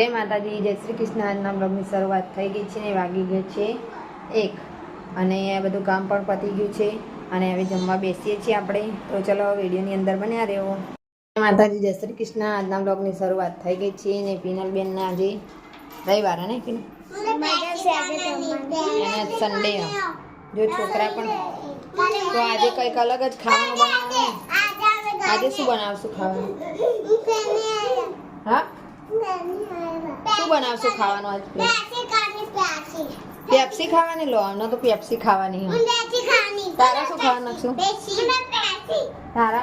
જય માતાજી જય શ્રી કૃષ્ણ. આજના બ્લોગની શરૂઆત થઈ ગઈ છે ને વાગી ગયો છે એક. અને આ બધું કામ પણ પતી ગયું છે અને હવે જમવા બેસીએ છીએ આપણે. તો ચલો વિડીયોની અંદર બન્યા રહેવો. માતાજી જય શ્રી કૃષ્ણ. આજના બ્લોગની શરૂઆત થઈ ગઈ છે ને પિનલબેનના આજે રવિવાર ને પિનલ? સન્ડે જો છોકરા પણ તો આજે કંઈક અલગ જ ખાવાનું બનાવવાનું. આજે શું બનાવશું ખાવાનું? હા? શું બનાવશું ખાવાનું આજ પેપ્સી ખાવાની લો આમને તો પેપ્સી ખાવાની. તારા શું ખાવાનું નાખશું તારા?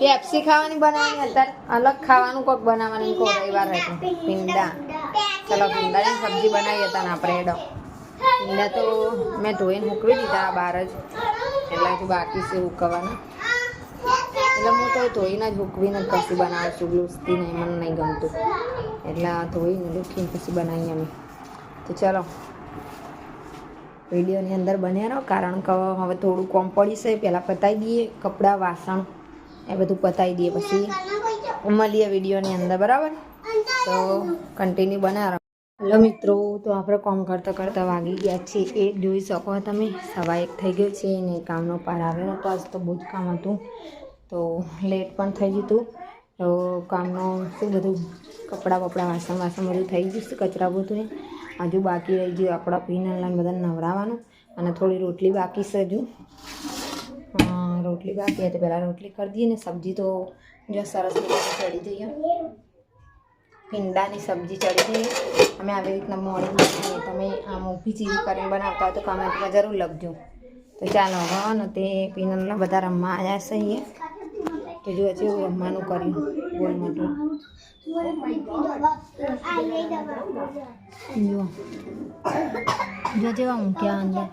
પેપ્સી. ખાવાની બનાવવાની અત્યારે? અલગ ખાવાનું કોક બનાવવાનું કો રવિવાર હતો પીંડા ચલો ભીંડાની સબ્જી બનાવી હતા ને આપણે એડો પીંડા તો મેં ધોઈને મૂકવી દીધા બહાર જ. એટલે બાકી છે ઉકવવાના એટલે હું તો ધોઈને જ હૂકવીને જ પછી બનાવું છું. લૂસતી નહીં, મને નહીં ગમતું. એટલે આ ધોઈને લૂકીને પછી બનાવીએ અમે. તો ચાલો. વિડીયોની અંદર બન્યા રહો, કારણ કે હવે થોડું કોમ પડી છે. પહેલાં પતાવી દઈએ કપડાં, વાસણ, એ બધું પતાવી દઈએ પછી મળીએ વિડીયોની અંદર, બરાબર? તો કન્ટિન્યુ બના રહો. હેલો મિત્રો, તો આપણે કોમ કરતાં કરતાં વાગી ગયા છે એ જોઈ શકો તમે, સવા એક થઈ ગયો છે ને કામનો પાર આવ્યો હતો આજ તો બહુ જ કામ હતું. તો લેટ પણ થઈ હતું તો. કામનો શું બધું કપડાં બપડા વાસણ વાસણ બધું થઈ ગયું કચરા બધું હજુ બાકી રહી ગયું આપણા પીનલને બધા નવડાવવાનું અને થોડી રોટલી બાકી છે હજુ. રોટલી બાકી હતી પહેલાં રોટલી કરી દઈએ ને, સબ્જી તો જો સરસ ચડી જઈએ ભીંડાની સબ્જી ચડી જઈએ અમે આવી રીતના મોડી તમે આમ ઊભી ચીરી કરીને બનાવતા હોય તો કમેન્ટમાં જરૂર લખજો. તો ચાલો હવે તે પીનલના બધા રમવા આવ્યા છે અહીંયા. તો જો હજી એવું રમવાનું કર્યું બોલ મોટું જો. જો જેવા મૂક્યા અંદર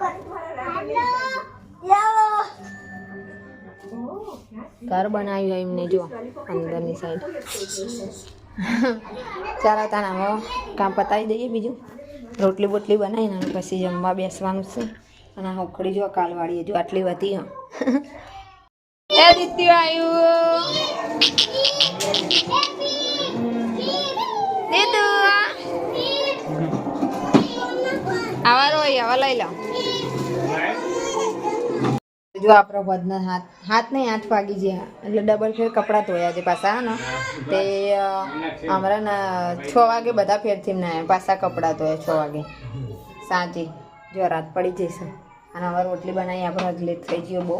ઘર બનાવ્યું એમને જો અંદરની સાઈડ ચાલો તાને હવે કામ પતાવી દઈએ બીજું. રોટલી બોટલી બનાવીને પછી જમવા બેસવાનું છે. અને આ જો કાલવાળી હજુ આટલી વધી, હા. એ દીત્યુ આવ્યું દીદુ. આવા લઈ લો. જો આપણો વધના હાથ હાથ નહીં આઠ વાગી ગયા. એટલે ડબલ ફેર કપડાં ધોયા છે પાછા ને? તે અમારા છ વાગે બધા ફેરથી ના પાછા કપડાં ધોયા છ વાગે. સાંજે, જો રાત પડી જશે. અને હવે રોટલી બનાવી, આપણે હજી થઈ ગયો બહુ.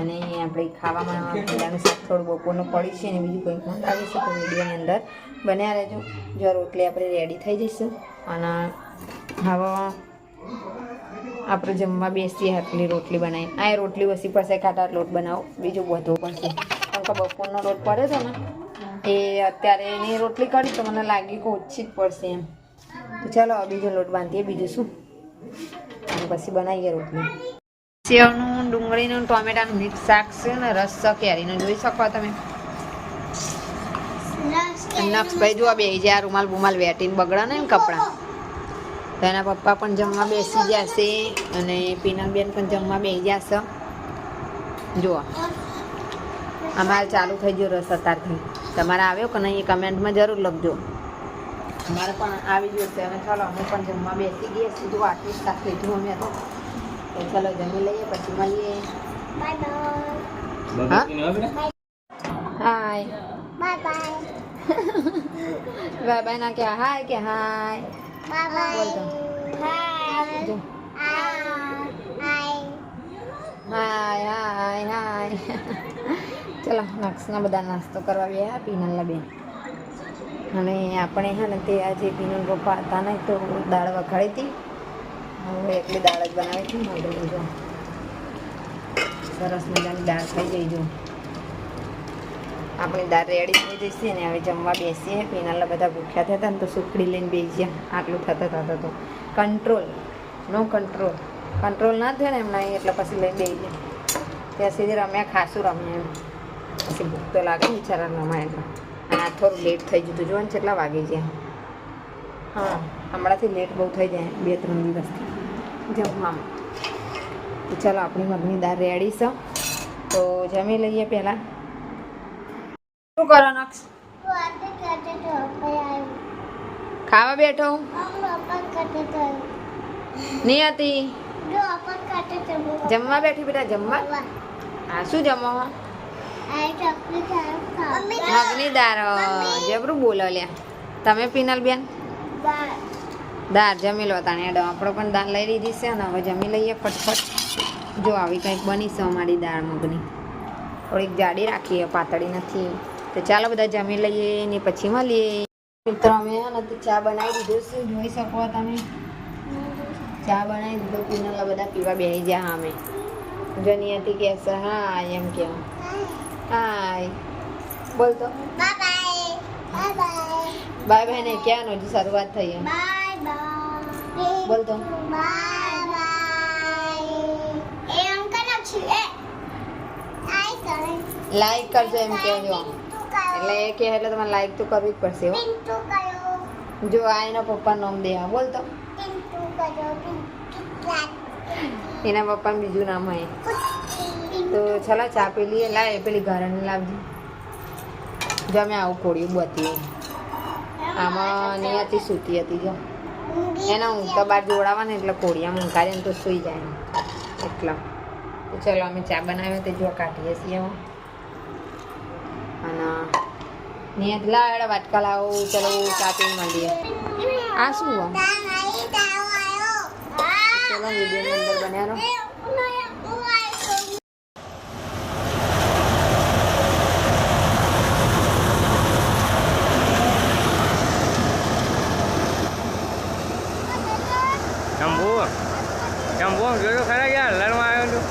અને આપણે ખાવામાં ભીંડાનું શાક થોડું બપોરનું પડી છે અને બીજું કંઈક મંગાવીશું તો વિડીયોની અંદર બન્યા રહેજો. જો રોટલી આપણે રેડી થઈ જઈશું અને હવે આપણે જમવા બેસીએ, આટલી રોટલી બનાવી આ રોટલી વસી પડશે ખાટા લોટ બનાવો. બીજું બધું પડશે કારણ કે બપોરનો લોટ પડે છે ને, એ અત્યારે એની રોટલી કરી તો મને લાગી કે ઓછી જ પડશે એમ. તો ચાલો બીજો લોટ બાંધીએ, બીજું શું? અને પછી બનાવીએ રોટલી. સેવનું ડુંગળીનું, ટોમેટાનું મિક્સ શાક છે ને, રસ છે કેરીનું જોઈ શકો તમે. નક્ષભાઈ જોવા બે જ્યાં રૂમાલ બુમાલ વેટીને બગડા ને કપડાં. તો એના પપ્પા પણ જમવા બેસી જશે અને પીનલબેન પણ જમવા બેસી જશે જુઓ. અમારે ચાલુ થઈ ગયો રસ અત્યારથી. તમારે આવ્યો કે નહીં એ કમેન્ટમાં જરૂર લખજો. અમારે પણ આવી ગયો છે અને ચાલો અમે પણ જમવા બેસી ગયા છીએ. જો આટલી શાક લીધું અમે તો. તો ચાલો જમી લઈએ પછી મળીએ હા હાય બાય બાય ના કે હાય કે હાય બોલ તો જો હાય હાય હાય ચલો નક્ષના બધા નાસ્તો કરવા ગયા પીનલના બેન અને આપણે હે ને તે આજે પીનલ પપ્પા હતા ને તો દાળ વખાડી હતી હવે એટલી દાળ જ બનાવી હતી મોઢું જો સરસ મજાની દાળ થઈ ગઈ જો. આપણી દાળ રેડી થઈ જશે ને હવે જમવા બેસીએ. પીનાલા બધા ભૂખ્યા થતા ને તો સુખડી લઈને બેસીએ આટલું થતા થતા તો. કંટ્રોલ નો કંટ્રોલ કંટ્રોલ ના થયો ને એમના એટલે પછી લઈને બેસીએ ત્યાં સુધી રમ્યા, ખાસું રમ્યા એમ. પછી ભૂખ તો લાગે બિચારા રમાય એટલે અને આ થોડું લેટ થઈ જતું. હતું ને કેટલા વાગી ગયા. હા, હમણાંથી લેટ બહુ થઈ જાય બે ત્રણ દિવસથી. જમવામાં ચાલો, આપણી મગની દાળ રેડી છે. તો જમી લઈએ પહેલાં. શું કરો નક્ષ? ખાવા બેઠો? નહીં હતી? જમવા બેઠી બેટા, જમવા? હા, શું જમો? મગની દાળ. જબરું બોલો લ્યા તમે પીનલ બેન દાળ જમી લો તાણે એડો આપણો પણ દાળ લઈ લીધી છે ને હવે જમી લઈએ ફટફટ. જો આવી કંઈક બની છે અમારી દાળ મગની. થોડીક જાડી રાખીએ પાતળી નથી. તો ચાલો બધા જમી લઈએ ને પછી મળીએ. મિત્રો અમે હે ને ચા બનાવી દીધું છે. જોઈ શકો તમે. ચા બનાવી દીધો પીનલા બધા પીવા બેસી ગયા અમે. જની હતી કે છે હા એમ કે. હાય. બોલ તો. Bye bye. ને ક્યાં હજી શરૂઆત થઈ એમ? બોલ તો. લાઈક કરજો એમ કહેજો. એટલે એ કહે એટલે તમારે લાઈક તો કરવી જ પડશે જો આ એના પપ્પા નામ દે હા બોલ તો. એના પપ્પાનું બીજું નામ હોય. તો ચલો ચા પી લઈએ. લાય પેલી ઘરને લાવજો. જો અમે આવું ખોડ્યું બતી આમાં નિયતિ સૂતી હતી જો. એના ઊંઘતા બાર જોડાવા ને એટલે કોળિયા ઊંઘાડે ને તો સૂઈ જાય એટલા ચલો અમે ચા બનાવીએ તે જો કાઢીએ છીએ. અને નિયત લાડ વાટકા લાવો ચલો ચા પી મળીએ આ શું? ચલો વીડિયો અંદર બન્યા જોયો ખરા આવ્યો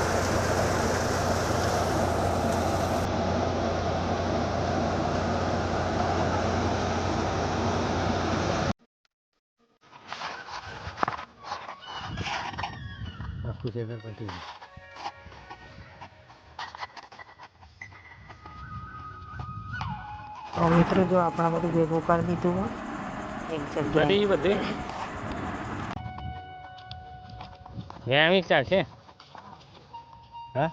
આખું પતી મિત્રો જો આપણે બધું ભેગું કરી દીધું હોય એક જગ્યાએ બધી? બધી છે. હા?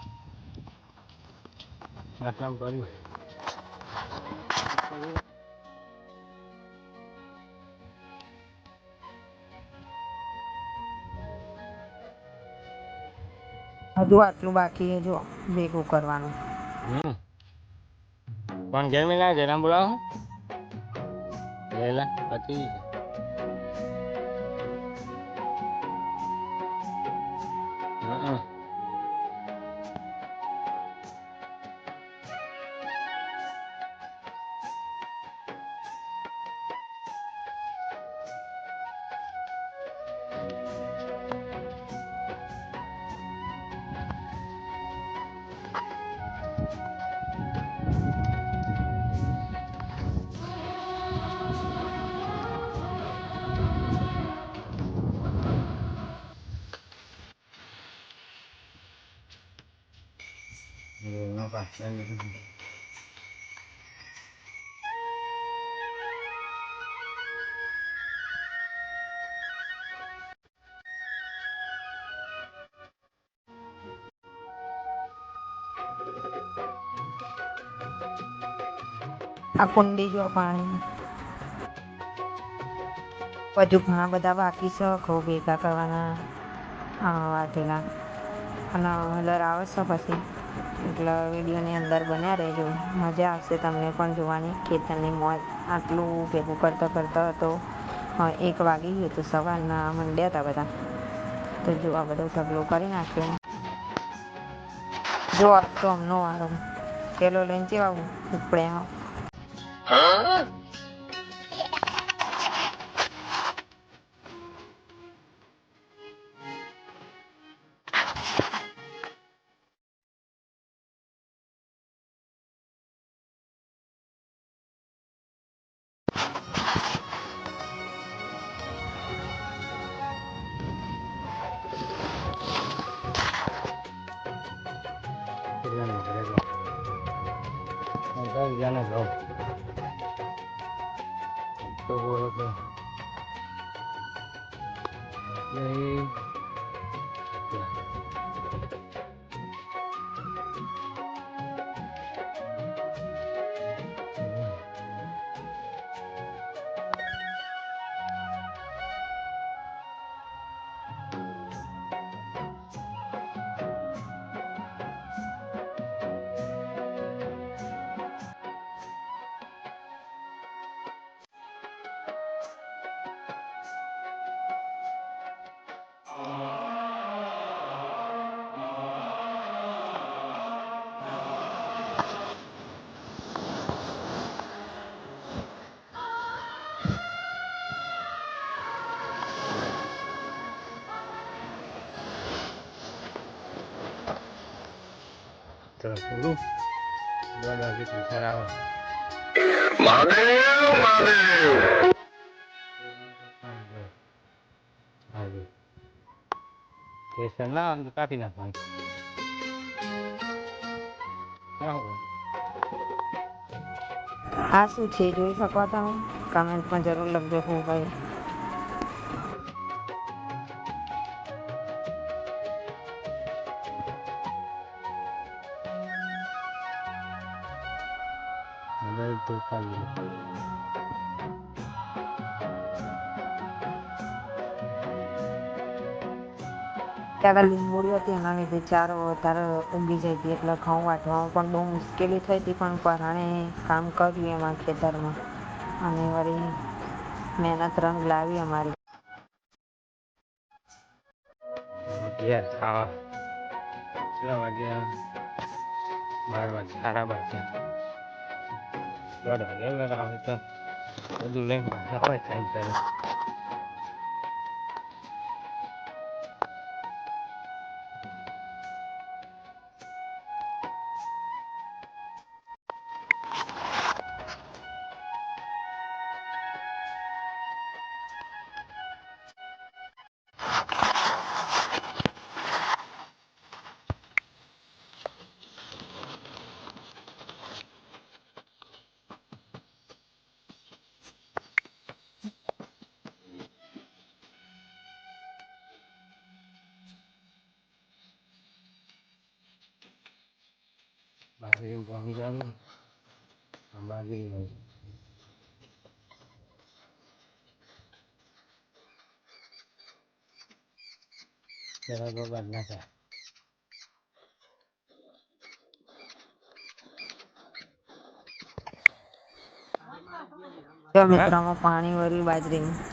આટલામાં કર્યું. હજુ આટલું બાકી છે જો ભેગું કરવાનું. પણ ના જરા બોલાવો. લેલા પતી No pasa. આ કુંડી જો પાણી બધું ઘણા બધા બાકી છે, ઘઉં ભેગા કરવાના આવા વાટેલા અને હલર આવે છે પછી. એટલે વિડીયોની અંદર બન્યા રહેજો. મજા આવશે તમને પણ જોવાની. ખેતરની મોજ આટલું ભેગું કરતો કરતો અ, એક વાગી ગયું હતું. સવારના મંડ્યા હતા બધા. તો જો આ બધો ઢગલો કરી નાખ્યો. જો આ તો અમનો વારો. પેલો લઈને જેવા ઉપડે તો બોલો તો નહીં તો થોડું દોઢ વાગે ટ્યુશન આવે હાજી ટ્યુશન ના આવે તો કાપી નાખવાનું. આ શું છે જોઈ શકો તમે કમેન્ટમાં જરૂર લખજો શું ભાઈ હવે ખાલી ત્યારે લીંબોડી હતી, એના લીધે ચારો વધારે ઊંઘી જતી એટલે ઘઉં વાટવામાં પણ બહુ મુશ્કેલી થઈ હતી, પણ પરાણે કામ કર્યું એમાં ખેતરમાં. અને વળી મહેનત રંગ લાવી અમારી. વાગ્યા? બાર વાગ્યા, સાડા બાર rồi đợi nữa là rồi lên mà nó phải thành tiền બાજરી ભણી જવાનું બાજરી જરા બગાડ ના થાય મિત્રોમાં પાણી વળી બાજરીમાં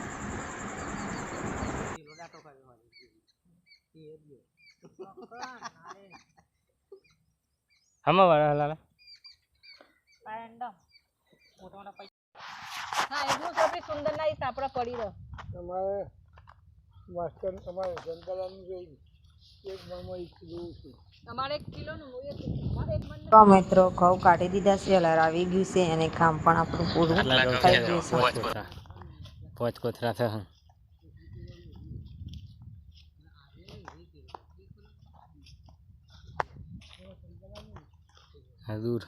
હમણાં વાળા પૈસા હા એટલું સૌથી સુંદર ના સાપડા પડી રહ્યો તમારે માસ્ટર તમારે સંકલન જોઈ એક મણમાં એક જોવું છું તમારે એક કિલો તો મિત્રો ઘઉં કાઢી દીધા છે હલાર આવી ગયું છે અને કામ પણ આપણું પૂરું થઈ ગયું છે. પોચ કોથરા. પોચ કોથરા થયા. હજુર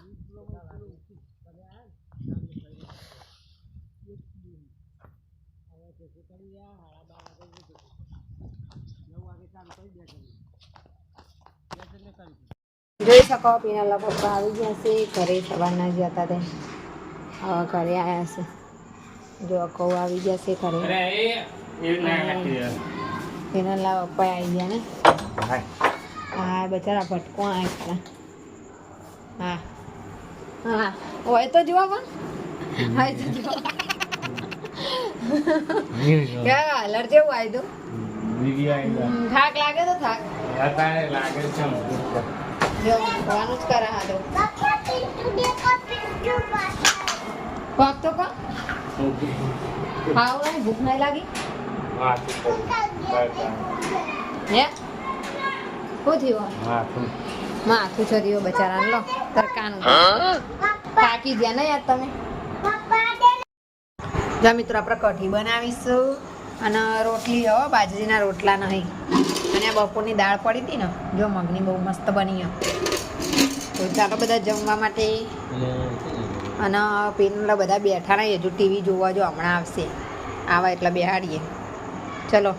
જોઈ શકો પીના લોકો આવી ગયા છે. ઘરે સવારના ગયા હતા તે. હવે ઘરે આવ્યા છે. જો કહું આવી ગયા છે ઘરે. પીનાલા પપ્પા આવી ગયા ને? હા બચારા ભટકો આવ્યા હા. હા. હોય તો જુઓ પણ. હોય તો જુઓ કેવા હલર જેવું આવ્યું હતું થાક લાગે તો થાક. લાગે છે જો. હોવાનું જ કરા હા તો પગ તો કા? ખાવ નહીં ભૂખ નહીં લાગી? હે? શું થયું? માથું ચર્યું બચારાને લો તરકાનું પાકી ગયા ને યાર તમે? જો મિત્રો આપણે કઢી બનાવીશું. અને રોટલી હો બાજરીના રોટલા નહીં. અને આ બપોરની દાળ પડી હતી ને જો મગની બહુ મસ્ત બની તો ચાલો બધા જમવા માટે. અને પેનલા બધા બેઠા નહીં હજુ ટીવી જોવા જો હમણાં આવશે. આવા એટલે બેહાડીએ. ચલો.